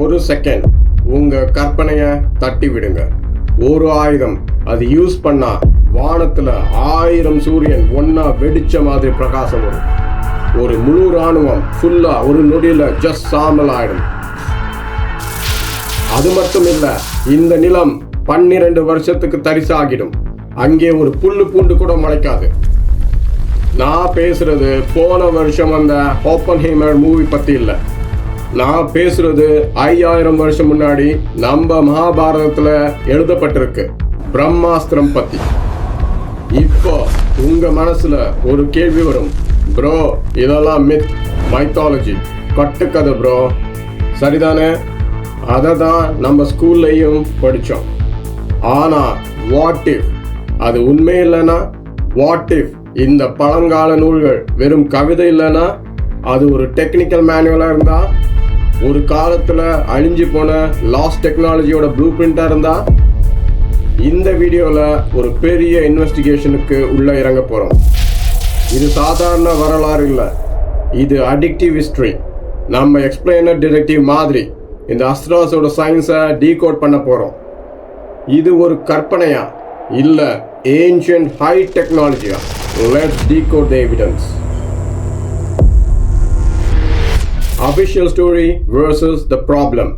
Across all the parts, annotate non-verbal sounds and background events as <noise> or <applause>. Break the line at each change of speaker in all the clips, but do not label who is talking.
ஒரு செகண்ட் உங்க கற்பனைய தட்டி விடுங்க ஒரு ஆயுதம். அது யூஸ் பண்ணா வானத்துல ஆயிரம் சூரியன் ஒன்னா வெடிச்ச மாதிரி பிரகாசம் வரும். ஒரு முழு ராணுவம் ஃபுல்லா ஒரு நொடியில ஜஸ்ட் சாமல் ஆயிடும். அது மட்டும் இல்ல இந்த நிலம் பன்னிரண்டு வருஷத்துக்கு தரிசாகிடும். அங்கே ஒரு புல்லு பூண்டு கூட முளைக்காது. நான் பேசுறது போன வருஷம் அந்த ஓப்பன் ஹேமர் மூவி பத்தி இல்லை. நான் பேசுறது ஐயாயிரம் வருஷம் முன்னாடி நம்ம மகாபாரதத்துல எழுதப்பட்டிருக்கு. பிரம்மாஸ்திரம் பத்தி. இப்போ உங்க மனசுல ஒரு கேள்வி வரும். ப்ரோ இதெல்லாம் மித் மைத்தாலஜி கட்டுக்கதை ப்ரோ சரிதானே? அதை தான் நம்ம ஸ்கூல்லையும் படித்தோம் ஆனால் வாட் இஃப் அது உண்மை இல்லைன்னா? வாட் இஃப் இந்த பழங்கால நூல்கள் வெறும் கவிதை இல்லைன்னா? அது ஒரு டெக்னிக்கல் மேனுவலாக இருந்தால் ஒரு காலத்தில் அழிஞ்சு போன லாஸ்ட் டெக்னாலஜியோட ப்ளூ பிரிண்டாக இருந்தால் இந்த வீடியோவில் ஒரு பெரிய இன்வெஸ்டிகேஷனுக்கு உள்ளே இறங்க போகிறோம் இது சாதாரண வரலாறு இல்லை. இது அடிக்டிவ் ஹிஸ்ட்ரி நம்ம எக்ஸ்பிளைனர் டிடெக்டிவ் மாதிரி இந்த அஸ்ட்ராஸோட சயின்ஸை டீகோட் பண்ண போகிறோம் இது ஒரு கற்பனையா இல்லை ancient high டெக்னாலஜியா let's decode the evidence Official story versus the problem.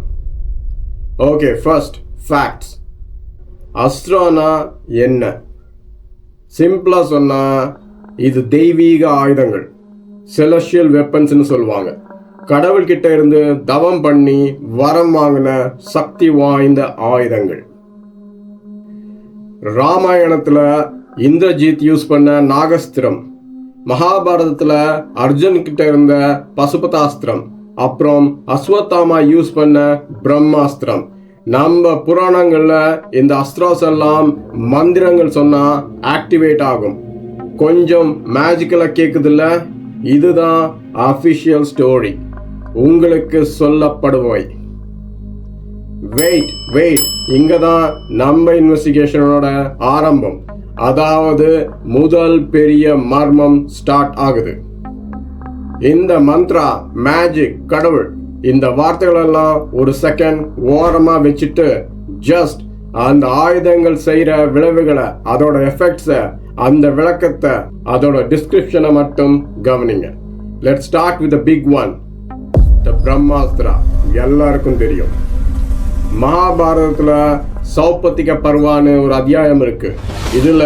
Okay, first, facts. அஸ்ட்ரானா என்ன? சிம்பிளா சொன்னா இது தெய்வீக ஆயுதங்கள். செலஷியல் வெப்பன்ஸ்னு சொல்லுவாங்க. கடவுள்கிட்ட இருந்து தவம் பண்ணி வரம் வாங்கின சக்தி வாய்ந்த ஆயுதங்கள். ராமாயணத்துல இந்திரஜித் யூஸ் பண்ண நாகஸ்திரம். மகாபாரதத்துல அர்ஜுன் கிட்ட இருந்த பசுபதாஸ்திரம் அப்புறம் அஸ்வத்தாமா யூஸ் பண்ண பிரம்மாஸ்திரம். நம்ம புராணங்கள்ல இந்த அஸ்திராஸ் எல்லாம் மந்திரங்கள் சொன்னா ஆக்டிவேட் ஆகும். கொஞ்சம் மேஜிக்கலா கேக்குதுல்ல? இதுதான் அபிஷியல் ஸ்டோரி உங்களுக்கு சொல்லப்படுவை வெயிட் வெயிட் இங்க தான் நம்ம இன்வெஸ்டிகேஷனோட ஆரம்பம். அதாவது முதல் பெரிய மர்மம் ஸ்டார்ட் ஆகுது. இந்த மந்த்ரா மேஜிக் கடவுள் இந்த வார்த்தைகள் எல்லாம் ஒரு செகண்ட் ஓரமா வச்சுட்டு ஜஸ்ட் அந்த ஆயுதங்கள் செய்யற விளைவுகளை அதோட எஃபெக்ட்ஸ அந்த விளக்கத்தை அதோட டிஸ்கிரிப்ஷனை மட்டும் கவனிங்க. Let start with big one the Brahmastra எல்லாருக்கும் தெரியும். மகாபாரதத்தில் சௌபத்திக பர்வான்னு ஒரு அத்தியாயம் இருக்கு. இதுல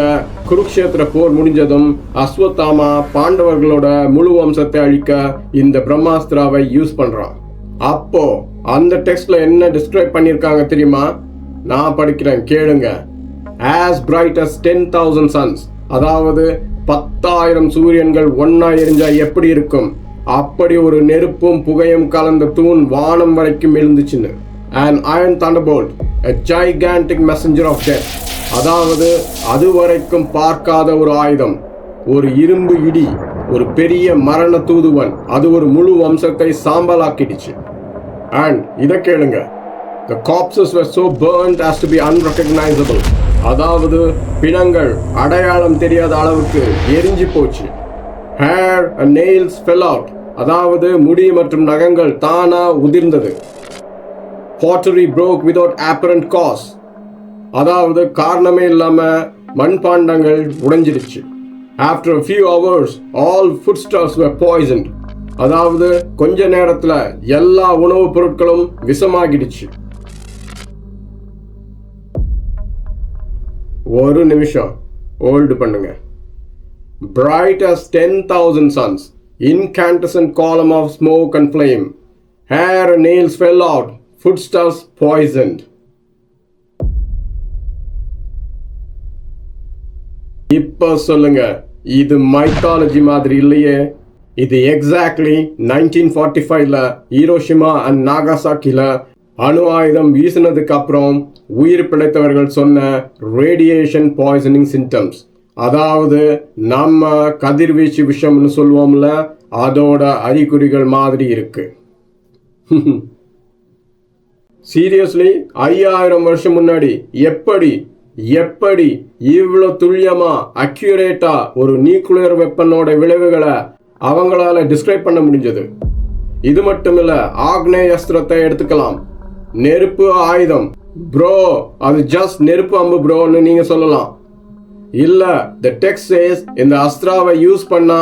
குருக்ஷேத்திர போர் முடிஞ்சதும் அஸ்வத்தாமா பாண்டவர்களோட முழு வம்சத்தை அழிக்க இந்த பிரம்மாஸ்திராவை யூஸ் பண்றான். அப்போ அந்த டெக்ஸ்ட்ல என்ன டிஸ்கிரைப் பண்ணிருக்காங்க தெரியுமா? நான் படிக்கிறேன் கேளுங்க. As bright as ten thousand suns அதாவது பத்தாயிரம் சூரியன்கள் ஒன்னா எரிஞ்சா எப்படி இருக்கும்? அப்படி ஒரு நெருப்பும் புகையும் கலந்த தூண் வானம் வரைக்கும் எழுந்துச்சுன்னு. And iron thunderbolt a gigantic messenger of death அதாவது அதுவரைக்கும் பார்க்காத ஒரு ஆயுதம். ஒரு இரும்பு இடி ஒரு பெரிய மரண தூதுவன். அது ஒரு முழு வம்சத்தை சாம்பலாக்கிடுச்சு. அண்ட் இதை கேளுங்க. The corpses were so burned as to be unrecognizable. அதாவது பிணங்கள் அடையாளம் தெரியாத அளவுக்கு எரிஞ்சு போச்சு. Hair and nails fell out அதாவது முடி மற்றும் நகங்கள் தானா உதிர்ந்தது. Pottery broke without apparent cause அதாவது காரணமே இல்லாமல் மண்பாண்டங்கள் உடைஞ்சிருச்சு after few hours all foodstuffs poison அதாவது கொஞ்ச நேரத்தில் எல்லா உணவுப் பொருட்களும் விஷமாகிடுச்சு ஒரு நிமிஷம் ஹோல்டு பண்ணுங்க bright as ten thousand suns incandescent column of smoke and flame hair nails fell out footstuffs poisoned. இப்போ சொல்லுங்க இது மைத்தாலஜி மாதிரி இல்லையே. இது எக்ஸாக்ட்லி நைன்டீன் ஃபார்ட்டி ஃபைவ்ல ஹீரோஷிமா அண்ட் நாகாசாக்கில அணு ஆயுதம் வீசினதுக்கு அப்புறம் உயிர் பிழைத்தவர்கள் சொன்ன ரேடியேஷன் பாய்சனிங் சிம்டம்ஸ் அதாவது நம்ம கதிர்வீச்சு விஷயம்னு சொல்லுவோம்ல அதோட அறிகுறிகள் மாதிரி இருக்கு. <laughs> சீரியஸ்லி ஐயாயிரம் வருஷம் முன்னாடி எப்படி எப்படி இவ்வளோ துல்லியமா அக்யூரேட்டா ஒரு நியூக்ளியர் வெப்பனோட விளைவுகளை அவங்களால டிஸ்கிரைப் பண்ண முடிஞ்சது? இது மட்டும் இல்ல ஆக்னேய அஸ்திரத்தை எடுத்துக்கலாம். நெருப்பு ஆயுதம். ப்ரோ அது ஜஸ்ட் நெருப்பு அம்பு ப்ரோன்னு நீங்க சொல்லலாம். இல்ல த டெக்ஸ்ட் சேஸ் இந்த அஸ்திராவை யூஸ் பண்ணா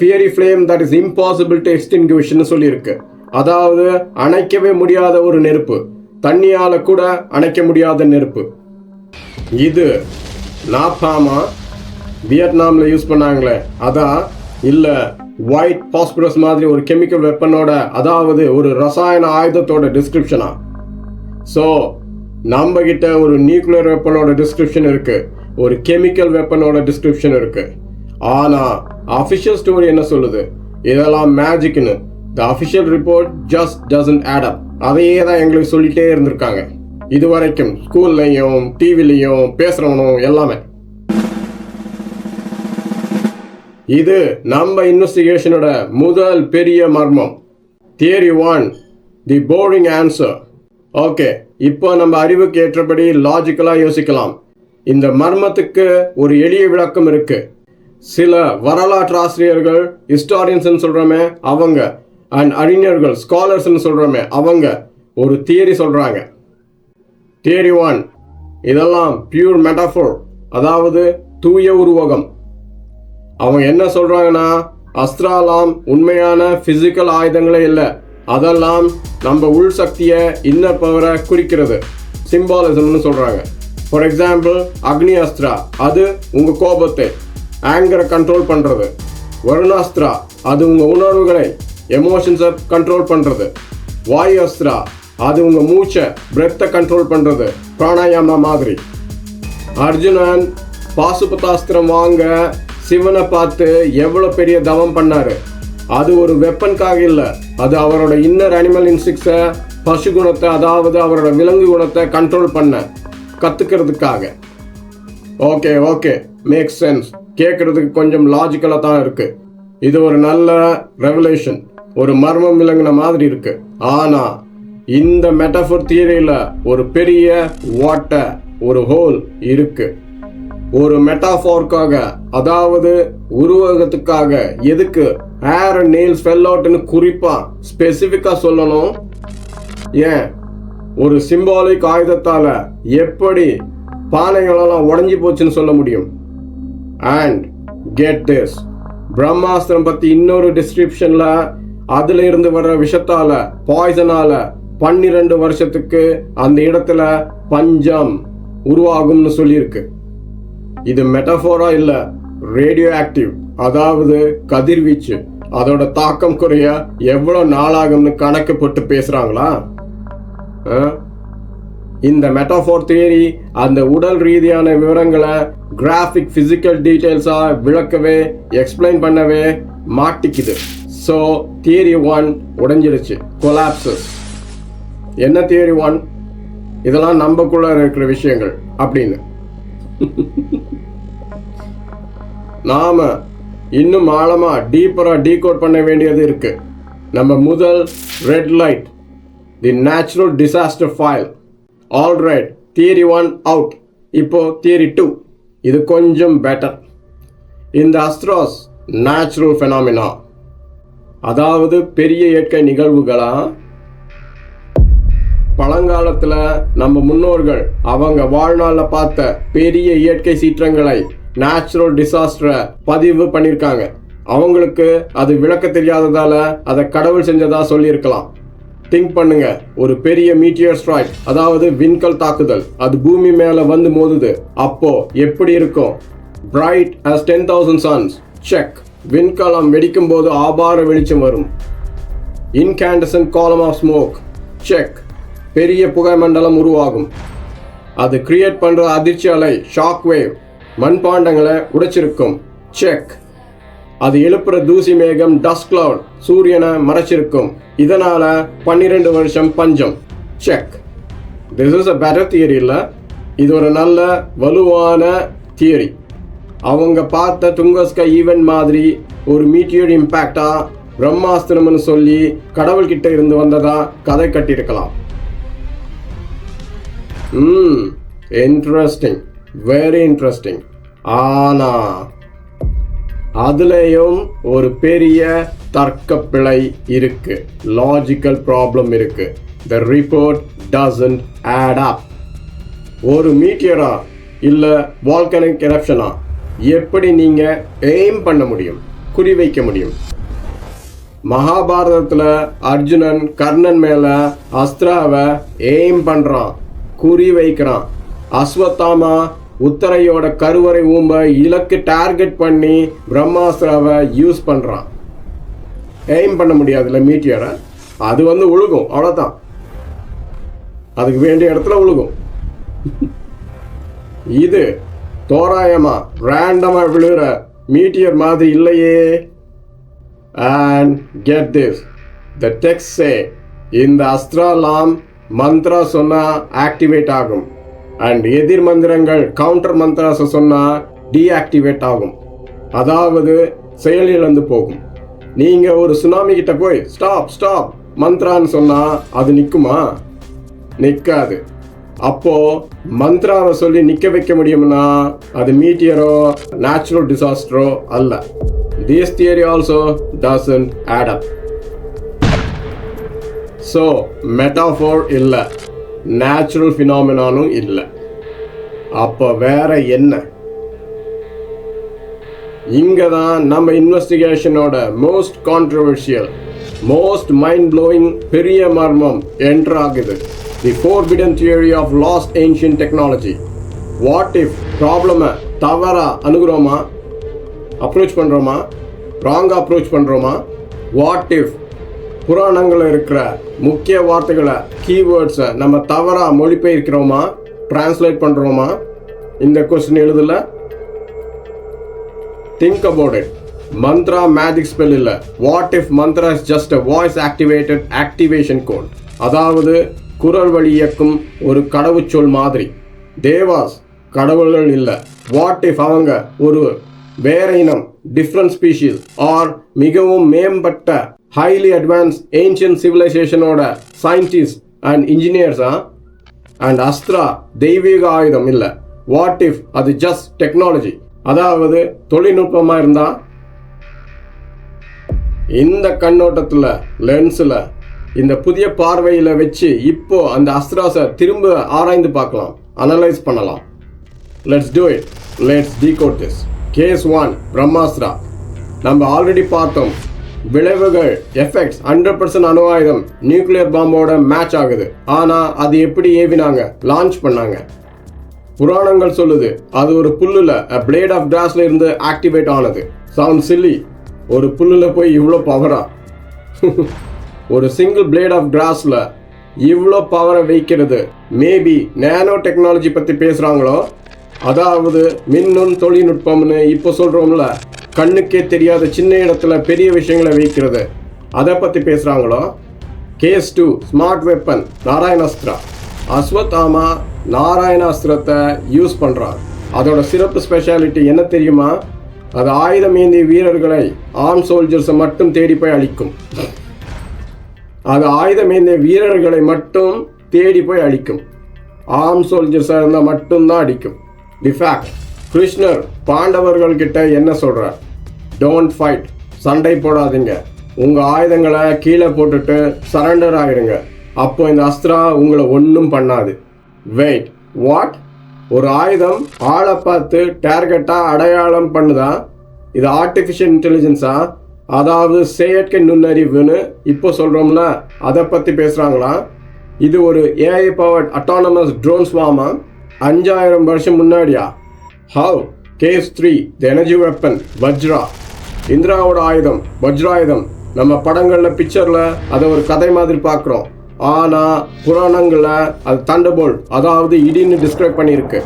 fiery flame that is impossible to எக்ஸ்டிங்விஷ்னு சொல்லியிருக்கு. அதாவது அணைக்கவே முடியாத ஒரு நெருப்பு. தண்ணியால் கூட அணைக்க முடியாத நெருப்பு. இது நாப்பாமா வியட்நாமில் யூஸ் பண்ணாங்களே. அதான் இல்லை ஒயிட் பாஸ்பரஸ் மாதிரி ஒரு கெமிக்கல் வெப்பனோட அதாவது ஒரு ரசாயன ஆயுதத்தோட டிஸ்கிரிப்ஷனா ஸோ நம்ம கிட்ட ஒரு நியூக்ளியர் வெப்பனோட டிஸ்கிரிப்ஷன் இருக்கு. ஒரு கெமிக்கல் வெப்பனோட டிஸ்கிரிப்ஷன் இருக்கு. ஆனால் அஃபிஷியல் ஸ்டோரி என்ன சொல்லுது? இதெல்லாம் மேஜிக்னு the official report just doesn't add up அதையே தான் எங்களுக்கு சொல்லிட்டே இருந்திருக்காங்க. இது வரைக்கும் ஸ்கூல்லையும் டிவிலையும் பேசுறவனும் எல்லாமே. இது நம்ம இன்வெஸ்டிகேஷனோட முதல் பெரிய மர்மம். Theory one the boring answer okay இப்போ நம்ம அறிவுக்கு ஏற்றபடி லாஜிக்கலாக யோசிக்கலாம். இந்த மர்மத்துக்கு ஒரு எளிய விளக்கம் இருக்கு. சில வரலாற்று ஆசிரியர்கள் ஹிஸ்டாரியன்ஸ்னு சொல்கிறோமே அவங்க அண்ட் அறிஞர்கள் ஸ்காலர்ஸ்னு சொல்கிறோமே அவங்க ஒரு தியரி சொல்கிறாங்க தியரி ஒன் இதெல்லாம் பியூர் மெட்டாஃபோர் அதாவது தூய உருவகம். அவங்க என்ன சொல்கிறாங்கன்னா அஸ்திராலாம் உண்மையான ஃபிசிக்கல் ஆயுதங்களே இல்லை. அதெல்லாம் நம்ம உள் சக்தியை இன்னர் பவரை குறிக்கிறது. சிம்பாலிசம்னு சொல்கிறாங்க ஃபார் எக்ஸாம்பிள் அக்னி அஸ்திரா அது உங்கள் கோபத்தை ஆங்கரை கண்ட்ரோல் பண்ணுறது வருணாஸ்திரா அது உங்கள் உணர்வுகளை எமோஷன்ஸை கண்ட்ரோல் பண்ணுறது வாயு அஸ்திரா அது உங்கள் மூச்சை பிரெத்தை கண்ட்ரோல் பண்ணுறது பிராணாயாமா மாதிரி. அர்ஜுனன் பாசுபதாஸ்திரம் வாங்க சிவனை பார்த்து எவ்வளோ பெரிய தவம் பண்ணார். அது ஒரு வெப்பனுக்காக இல்லை. அது அவரோட இன்னர் அனிமல் இன்ஸ்டிக்ஸை பசு குணத்தை அதாவது அவரோட விலங்கு குணத்தை கண்ட்ரோல் பண்ண கற்றுக்கிறதுக்காக ஓகே ஓகே. மேக் சென்ஸ் கேட்குறதுக்கு கொஞ்சம் லாஜிக்கலாக தான் இருக்குது இது ஒரு நல்ல ரெவலேஷன் ஒரு மர்மம் விளங்கின மாதிரி இருக்கு. ஆனா இந்த மெட்டஃபோர் தியரியில ஒரு பெரிய ஓட்டை ஒரு ஹோல் இருக்கு. ஒரு மெட்டாஃபோர்க்காக அதாவது உருவகத்துக்காக எதுக்கு ஹேர் அண்ட் நெயில்ஸ் ஃபெல் அவுட்னு குறிப்பாக ஸ்பெசிஃபிக்காக சொல்லணும்? ஏன்? ஒரு சிம்பாலிக் ஆயுதத்தால் எப்படி பானைகளெல்லாம் உடஞ்சி போச்சுன்னு சொல்ல முடியும்? அண்ட் கெட் திஸ் பிரம்மாஸ்திரம் பற்றி இன்னொரு டிஸ்கிரிப்ஷனில் அதுல இருந்து வர்ற விஷத்தால பாய்சனால பன்னிரண்டு வருஷத்துக்கு அந்த இடத்துல பஞ்சம் உருவாகும்னு சொல்லியிருக்கு. இது மெட்டஃபோரா இல்ல ரேடியோ ஆக்டிவ் அதாவது கதிர்வீச்சு. அதோட தாக்கம் குறைய எவ்வளவு நாளாகும்னு கணக்கு போட்டு பேசுறாங்களா? ஆ? இந்த மெட்டாஃபோர் தியரி அந்த உடல் ரீதியான விவரங்களை கிராஃபிக் பிசிக்கல் டீட்டெயில்ஸாக விளக்கவே எக்ஸ்பிளைன் பண்ணவே மாட்டிக்குது. ஸோ தியரி ஒன் உடைஞ்சிடுச்சு. கொலாப்சஸ் என்ன தியரி ஒன் இதெல்லாம் நம்பக்குள்ள இருக்கிற விஷயங்கள் அப்படின்னு. <laughs> நாம் இன்னும் ஆழமாக டீப்பராக டீகோட் பண்ண வேண்டியது இருக்கு. நம்ம முதல் red light the natural disaster fail all right theory one out இப்போ தியரி டூ இது கொஞ்சம் பெட்டர் இந்த அஸ்ட்ராஸ் நேச்சுரல் ஃபெனாமினா அதாவது பெரிய இயற்கை நிகழ்வுகளா? பழங்காலத்தில் நம்ம முன்னோர்கள் அவங்க வாழ்நாளில் பார்த்த பெரிய இயற்கை சீற்றங்களை நேச்சுரல் டிசாஸ்டரை பதிவு பண்ணியிருக்காங்க அவங்களுக்கு அது விளக்க தெரியாததால அதை கடவுள் செஞ்சதா சொல்லியிருக்கலாம். திங்க் பண்ணுங்க. ஒரு பெரிய மீட்டியர் ஸ்ட்ராய்ட் அதாவது விண்கல் தாக்குதல் அது பூமி மேலே வந்து மோதுது. அப்போ எப்படி இருக்கும்? Bright as ten thousand suns check விண்கலம் வெடிக்கும் போது ஆபார வெளிச்சம் வரும். Incandescent column of smoke check பெரிய புகை மண்டலம் உருவாகும். அது கிரியேட் பண்ணுற அதிர்ச்சி அலை ஷாக் வேவ் மண்பாண்டங்களை உடைச்சிருக்கும். செக் அது எழுப்புற தூசி மேகம் டஸ்ட் கிளவுட் சூரியனை மறைச்சிருக்கும். இதனால பன்னிரெண்டு வருஷம் பஞ்சம். Check this is a better theory இல்லை? இது ஒரு நல்ல வலுவான தியரி அவங்க பார்த்த துங்கஸ்கா ஈவென்ட் மாதிரி ஒரு மீட்டியர் இம்பேக்டா பிரம்மாஸ்திரம்னு சொல்லி கடவுள்கிட்ட இருந்து வந்ததா கதை கட்டியிருக்கலாம். ம் இன்ட்ரெஸ்டிங் வெரி இன்ட்ரெஸ்டிங் ஆனா அதுலேயும் ஒரு பெரிய தர்க்க பிழை இருக்கு. லாஜிக்கல் ப்ராப்ளம் இருக்கு. The report doesn't add up ஒரு மீட்டியரா இல்லை வால்கனிக் எரப்ஷனா எப்படி நீங்கள் எய்ம் பண்ண முடியும் குறிவைக்க முடியும்? மகாபாரதத்தில் அர்ஜுனன் கர்ணன் மேலே அஸ்திராவை எய்ம் பண்ணுறான் குறி வைக்கிறான். அஸ்வத்தாமா உத்தரையோட கருவறை ஊம்ப இலக்கு டார்கெட் பண்ணி பிரம்மாஸ்திராவை யூஸ் பண்ணுறான் எய்ம் பண்ண முடியாதுல்ல மீட்டியரை அது வந்து உழுகும் அவ்வளோதான் அதுக்கு வேண்டிய இடத்துல உழுகும். இது தோராயமா ரேண்டமா விழுகிற மீட்டியர் மாதிரி இல்லையே. And get this the text say இந்த அஸ்திராலாம் மந்த்ரா சொன்னா ஆக்டிவேட் ஆகும். அண்ட் எதிர் மந்திரங்கள் கவுண்டர் மந்த்ராஸ் சொன்னா டீஆக்டிவேட் ஆகும். அதாவது செயலிழந்து போகும். நீங்க ஒரு சுனாமி கிட்ட போய் ஸ்டாப் ஸ்டாப் மந்த்ரான்னு சொன்னா அது நிற்குமா நிற்காது அப்போ மந்த்ராவை சொல்லி நிக்க வைக்க முடியும்னா அது மீட்டியரோ நேச்சுரல் டிசாஸ்டரோ அல்ல. This theory also doesn't add up so metaphor இல்லை. நேச்சுரல் ஃபினாமினானும் இல்லை. அப்போ வேற என்ன? இங்கே தான் நம்ம இன்வெஸ்டிகேஷனோட most controversial most mind blowing பெரிய மர்மம் என்ட்ராகுது ஆகுது. The forbidden theory of lost ancient technology what if ப்ராப்ளமை தவறாக அணுகுறோமா? அப்ரோச் பண்ணுறோமா ராங்காக அப்ரோச் பண்ணுறோமா வாட் இஃப் புராணங்களில் இருக்கிற முக்கிய வார்த்தைகளை கீவேர்ட்ஸை நம்ம தவறாக மொழிபெயர்க்கிறோமா? டிரான்ஸ்லேட் பண்ணுறோமா இந்த கொஸ்டின் எழுதல. Think about it mantra magic spell இல்லை. What if mantra is just a voice activated activation code அதாவது குரல் வழி இயக்கும் ஒரு கடவுச்சொல் மாதிரி. தேவாஸ் கடவுள்கள் இல்லை. வாட் இஃப் அவங்க ஒரு வேற இனம் டிஃப்ரெண்ட் ஸ்பீஷீஸ் ஆர் மிகவும் மேம்பட்ட ஹைலி அட்வான்ஸ் ஏன்ஷியன் சிவிலைசேஷனோட சயின்டிஸ்ட் அண்ட் இன்ஜினியர்ஸா அண்ட் அஸ்த்ரா தெய்வீக ஆயுதம் இல்லை. வாட் இஃப் அது ஜஸ்ட் டெக்னாலஜி அதாவது தொழில்நுட்பமாக இருந்தால் இந்த கண்ணோட்டத்தில் லென்ஸில் இந்த புதிய பார்வையில் வச்சு இப்போ அந்த அஸ்திராஸை திரும்ப ஆராய்ந்து பார்க்கலாம். அனலைஸ் பண்ணலாம். Let's do it let's decode this case one Brahmastra நம்ம ஆல்ரெடி பார்த்தோம். விளைவுகள் எஃபெக்ட்ஸ் ஹண்ட்ரட் பர்சன்ட் அணுவாயுதம் நியூக்ளியர் பாம்போட மேட்ச் ஆகுது. ஆனால் அது எப்படி ஏவினாங்க? லான்ச் பண்ணாங்க. புராணங்கள் சொல்லுது அது ஒரு புல்லுல பிளேட் ஆஃப் கிராஸ்ல இருந்து ஆக்டிவேட் ஆனது. சவுண்ட் சில்லி ஒரு புல்லுல போய் இவ்வளோ பவரா <laughs> ஒரு சிங்கிள் பிளேட் ஆஃப் கிராஸ்ல இவ்வளோ பவரை வைக்கிறது. மேபி நேனோ டெக்னாலஜி பற்றி பேசுகிறாங்களோ அதாவது மின்னும் தொழில்நுட்பம்னு இப்போ சொல்கிறோம்ல கண்ணுக்கே தெரியாத சின்ன இடத்துல பெரிய விஷயங்களை வைக்கிறது. அதை பற்றி பேசுகிறாங்களோ case two smart weapon Narayanastra Ashwatthama நாராயணாஸ்திரத்தை use பண்ணுறார் அதோட சிறப்பு ஸ்பெஷாலிட்டி என்ன தெரியுமா? அது ஆயுதம் ஏந்திய வீரர்களை ஆர்ம் சோல்ஜர்ஸை மட்டும் தேடி போய் அழிக்கும். அது ஆயுதம் ஏந்திய வீரர்களை மட்டும் தேடி போய் அடிக்கும் ஆம் சோல்ஜர்ஸாக இருந்தால் மட்டும்தான் அடிக்கும். டிஃபேக்ட் கிருஷ்ணர் பாண்டவர்கள் கிட்ட என்ன சொல்கிறார் டோன்ட் ஃபைட் சண்டை போடாதீங்க. உங்கள் ஆயுதங்களை கீழே போட்டுட்டு சரண்டர் ஆகிடுங்க அப்போ இந்த அஸ்திரா உங்களை ஒன்றும் பண்ணாது. வெயிட் வாட் ஒரு ஆயுதம் ஆளை பார்த்து டார்கெட்டாக அடையாளம் பண்ணுதா? இது ஆர்டிஃபிஷியல் இன்டெலிஜென்ஸா அதாவது செயற்கை நுண்ணறிவுன்னு இப்போ சொல்கிறோம்ல அதை பற்றி பேசுகிறாங்களா இது ஒரு ஏஐ பவர்ட் அட்டானமஸ் ட்ரோன்ஸ் வாமா? அஞ்சாயிரம் வருஷம் முன்னாடியா? How case three the energy weapon Vajra இந்திராவோட ஆயுதம் வஜ்ராயுதம் நம்ம படங்களில் பிக்சரில் அதை ஒரு கதை மாதிரி பார்க்குறோம். ஆனால் புராணங்களை அது தண்டபோல் அதாவது இடின்னு டிஸ்கிரைப் பண்ணியிருக்கு.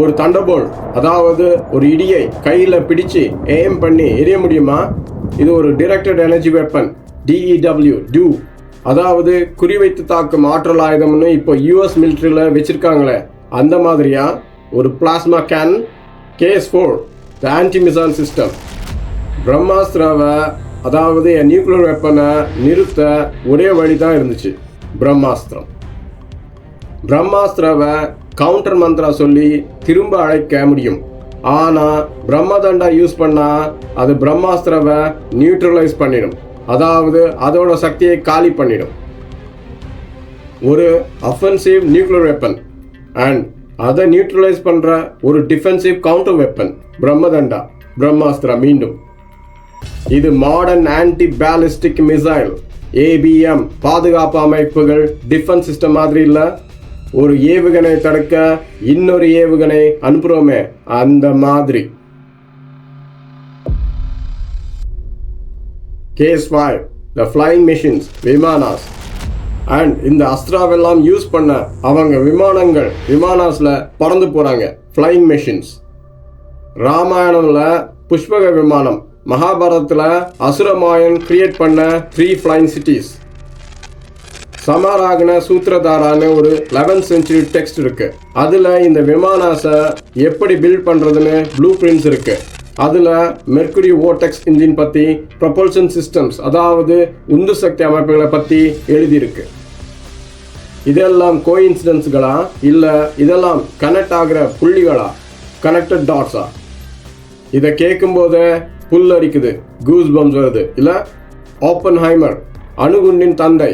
ஒரு தண்டபோல் அதாவது ஒரு இடியை கையில் பிடிச்சு எய்ம் பண்ணி எரிய முடியுமா? இது ஒரு directed energy weapon DEW dew அதாவது குறிவைத்து தாக்கும் ஆற்றல் ஆயுதம்னு இப்போ யூஎஸ் மிலிட்ரியில் வச்சுருக்காங்களே அந்த மாதிரியா? ஒரு plasma can case four the anti missile system பிரம்மாஸ்திராவை அதாவது நியூக்ளியர் வெப்பனை நிறுத்த ஒரே வழி தான் இருந்துச்சு. பிரம்மாஸ்திரம். பிரம்மாஸ்திராவை கவுண்டர் மந்த்ரா சொல்லி திரும்ப அழைக்க முடியும். ஆனால் பிரம்மதண்டா யூஸ் பண்ணால் அது பிரம்மாஸ்திராவை நியூட்ரலைஸ் பண்ணிடும். அதாவது அதோட சக்தியை காலி பண்ணிடும். ஒரு அஃபென்சிவ் நியூக்ளியர் வெப்பன் அண்ட் அதை நியூட்ரலைஸ் பண்ணுற ஒரு defensive counter weapon Brahmadanda Brahmastra மீண்டும். இது modern anti ballistic missile ABM பாதுகாப்பு அமைப்புகள் டிஃபென்ஸ் சிஸ்டம் மாதிரி இல்லை. ஒரு ஏவுகணை தடுக்க இன்னொரு ஏவுகணை அனுப்புகிறோமே அந்த மாதிரி. Case five the flying machines vimanas. And இந்த அஸ்திராவெல்லாம் யூஸ் பண்ண அவங்க விமானங்கள் விமானாஸில் பறந்து போகிறாங்க ஃப்ளைங் மிஷின்ஸ் ராமாயணம்ல புஷ்பக விமானம் மகாபாரதத்தில் அசுரமாயன் கிரியேட் பண்ண த்ரீ ஃப்ளைங் சிட்டிஸ் சமாராகன சூத்திரதாரான்னு ஒரு லெவன்த் செஞ்சுரி டெக்ஸ்ட் இருக்கு. அதில் இந்த விமானாசை எப்படி பில்ட் பண்ணுறதுன்னு ப்ளூ பிரிண்ட்ஸ் இருக்கு. அதில் மெர்குரி ஓடெக்ஸ் இன்ஜின் பற்றி ப்ரொபல்ஷன் சிஸ்டம்ஸ் அதாவது உந்து சக்தி அமைப்புகளை பற்றி எழுதியிருக்கு. இதெல்லாம் கோ இன்சிடென்ட்ஸ்களா இல்லை இதெல்லாம் கனெக்ட் ஆகிற புள்ளிகளா? கனெக்டட் டாட்ஸா இதை கேட்கும்போது புல் அரிக்குது கூஸ் பம்ஸ் வருது. இல்லை ஓப்பன் ஹைமர் அணுகுண்டின் தந்தை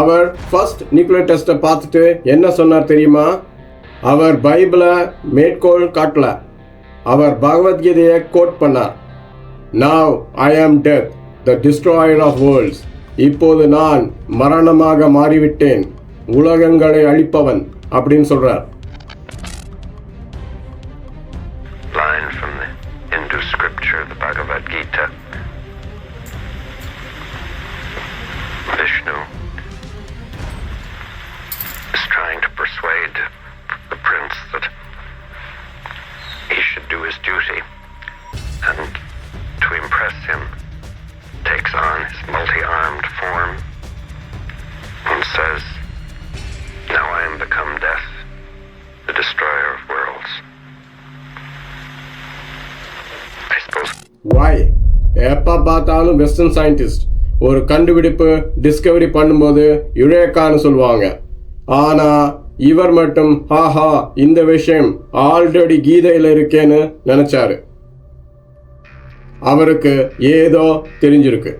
அவர் ஃபர்ஸ்ட் நியூக்ளியர் டெஸ்ட்டை பார்த்துட்டு என்ன சொன்னார் தெரியுமா? அவர் பைபிளை மேற்கோள் காட்டல. அவர் பகவத்கீதையை கோட் பண்ணார். Now I am death the destroyer of worlds இப்போது நான் மரணமாக மாறிவிட்டேன். உலகங்களை அழிப்பவன் அப்படின்னு
சொல்கிறார் is trying to persuade the prince that he should do his duty, and to impress him, takes on his multi-armed form and says, "Now I am become death, the destroyer of worlds." I suppose
வாய் எப்போ பார்த்தாலும் western scientist ஒரு கண்டுபிடிப்பு Discovery பண்ணும்போது யுரேக்கான்னு சொல்லுவாங்க ஆனா இவர் மட்டும் haha இந்த விஷயம் ஆல்ரெடி கீதையில இருக்கேன்னு நினைச்சாரு. அவருக்கு ஏதோ தெரிஞ்சிருக்கு.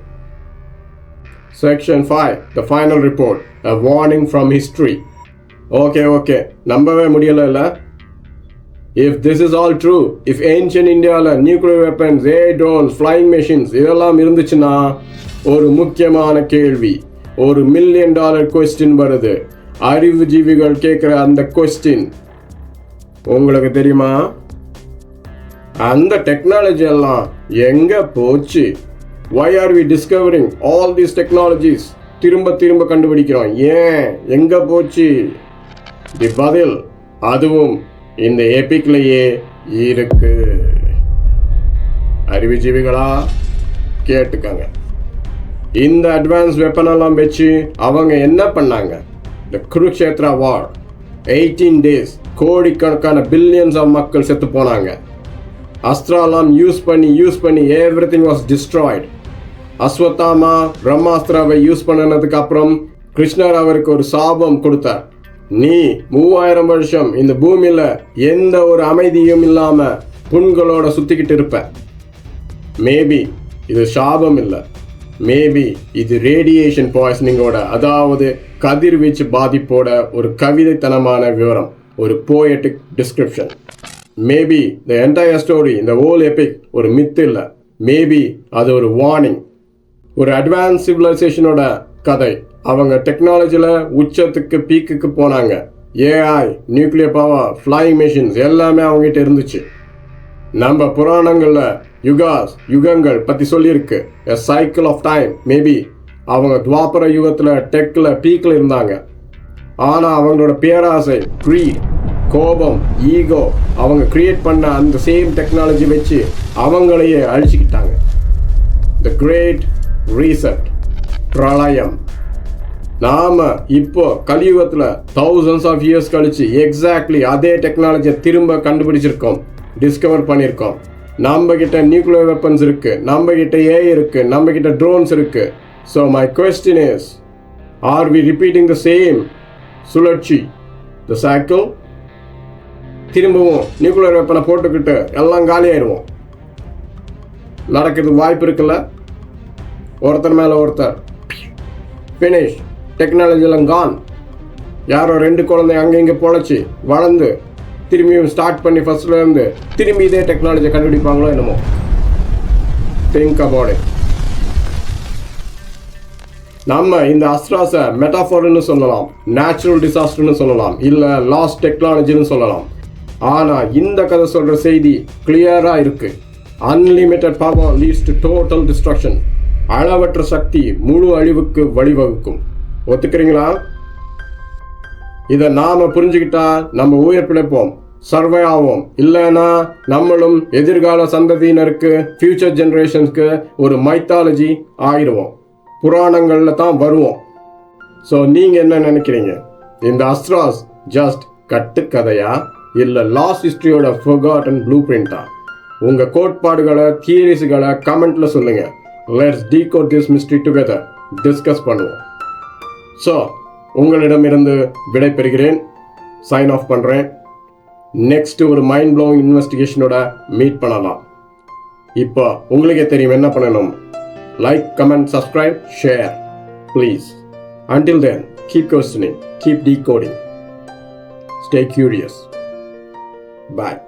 Section five the final report a warning from history okay okay நம்பவே முடியல இல்லை? This is all true if ancient இந்தியாவில் Indiaல nuclear weapons, air drones, flying இதெல்லாம் இருந்துச்சுன்னா ஒரு முக்கியமான கேள்வி ஒரு மில்லியன் டாலர் கொஸ்டின் வருது. அறிவுஜீவிகள் கேட்குற அந்த கொஸ்டின் உங்களுக்கு தெரியுமா? அந்த டெக்னாலஜி எல்லாம் எங்கே போச்சு? Why are we discovering all these technologies திரும்ப திரும்ப கண்டுபிடிக்கிறோம். ஏன்? எங்கே போச்சு? தி பதில் அதுவும் இந்த எபிக்லேயே இருக்கு. அறிவுஜீவிகளா? கேட்டுக்கங்க. இந்த அட்வான்ஸ் வெப்பனெல்லாம் வச்சு அவங்க என்ன பண்ணாங்க? The Kurukshetra war eighteen days கோடிக்கணக்கான பில்லியன்ஸ் ஆஃப் மக்கள் செத்து போனாங்க. அஸ்திராலாம் யூஸ் பண்ணி யூஸ் பண்ணி everything was destroyed Ashwatthama பிரம்மாஸ்திராவை யூஸ் பண்ணினதுக்கு அப்புறம் கிருஷ்ணர் அவருக்கு ஒரு சாபம் கொடுத்தார். நீ மூவாயிரம் வருஷம் இந்த பூமியில் எந்த ஒரு அமைதியும் இல்லாமல் புண்களோட சுற்றிக்கிட்டு இருப்ப. மேபி இது சாபம் இல்லை. மேபி இது ரேடியேஷன் பாய்சனிங்கோட அதாவது கதிர்வீச்சு பாதிப்போட ஒரு கவிதைத்தனமான விவரம் ஒரு poetic description maybe the entire story இந்த ஓல் எபிக் ஒரு மித்து இல்லை. மேபி அது ஒரு வார்னிங் ஒரு அட்வான்ஸ் சிவிலைசேஷனோட கதை. அவங்க டெக்னாலஜியில் உச்சத்துக்கு பீக்குக்கு போனாங்க. AI nuclear power flying machines எல்லாமே அவங்ககிட்ட இருந்துச்சு. நம்ம புராணங்களில் யுகாஸ் யுகங்கள் பற்றி சொல்லியிருக்கு. A cycle of time maybe அவங்க துவாபர யுகத்தில் டெக்கில் பீக்கில் இருந்தாங்க. ஆனால் அவங்களோட பேராசை greed கோபம் ஈகோ அவங்க கிரியேட் பண்ண அந்த சேம் டெக்னாலஜி வச்சு அவங்களையே அழிச்சுக்கிட்டாங்க. த கிரேட் ரீசெட் பிரளயம். நாம் இப்போ கலியுகத்தில் தௌசண்ட்ஸ் ஆஃப் இயர்ஸ் கழித்து எக்ஸாக்ட்லி அதே டெக்னாலஜியை திரும்ப கண்டுபிடிச்சிருக்கோம் டிஸ்கவர் பண்ணியிருக்கோம். நம்ம கிட்ட நியூக்ளியர் வெப்பன்ஸ் இருக்கு நம்ம கிட்ட ஏ இருக்கு நம்ம கிட்ட ட்ரோன்ஸ் இருக்கு. So my question is are we repeating the same சுழற்சி? த சைக்கிள் திரும்பவும் நியூக்ளியர் வெப்பனை போட்டுக்கிட்டு எல்லாம் காலியாயிடுவோம் நடக்கிறதுக்கு வாய்ப்பு இருக்குல்ல? ஒருத்தர் மேலே ஒருத்தர். ஃபினிஷ் டெக்னாலஜி எல்லாம் கான் யாரோ ரெண்டு குழந்தை அங்கே இங்கே பொழைச்சி வளர்ந்து திரும்பியும் ஸ்டார்ட் பண்ணி ஃபஸ்ட்லேருந்து திரும்பி இதே டெக்னாலஜி கண்டுபிடிப்பாங்களோ என்னமோ. திங்க் அபவுட் இட் நம்ம இந்த அஸ்ட்ராஸை மெட்டாஃபோர்னு சொல்லலாம் நேச்சுரல் டிசாஸ்டர்னு சொல்லலாம் இல்லை லாஸ்ட் டெக்னாலஜின்னு சொல்லலாம். ஆனால் இந்த கதை சொல்கிற செய்தி கிளியராக இருக்குது unlimited power leads to total destruction அளவற்ற சக்தி முழு அழிவுக்கு வழிவகுக்கும். ஒத்துக்கிறீங்களா? இதை நாம புரிஞ்சுக்கிட்டா நம்ம உயிர் பிழைப்போம். சர்வே ஆவோம். இல்லைன்னா நம்மளும் எதிர்கால சந்ததியினருக்கு ஃபியூச்சர் ஜென்ரேஷன்ஸ்க்கு ஒரு மைத்தாலஜி ஆயிடுவோம் புராணங்களில் தான் வருவோம். ஸோ நீங்கள் என்ன நினைக்கிறீங்க? இந்த அஸ்ட்ராஸ் ஜஸ்ட் கட்டுக்கதையா? லாஸ் லாஸ்ட் ஹிஸ்டரியோட அண்ட் ப்ளூ பிரிண்டா உங்கள் கோட்பாடுகளை தியரிஸுகளை கமெண்ட்டில் சொல்லுங்கள் let's decode this mystery together discuss பண்ணுவோம். ஸோ உங்களிடமிருந்து விடை பெறுகிறேன். சைன் ஆஃப் பண்ணுறேன் நெக்ஸ்ட் ஒரு மைண்ட் ப்ளோவிங் இன்வெஸ்டிகேஷனோட மீட் பண்ணலாம். இப்போ உங்களுக்கே தெரியும் என்ன பண்ணணும். Like comment subscribe share please until then keep questioning keep decoding stay curious bye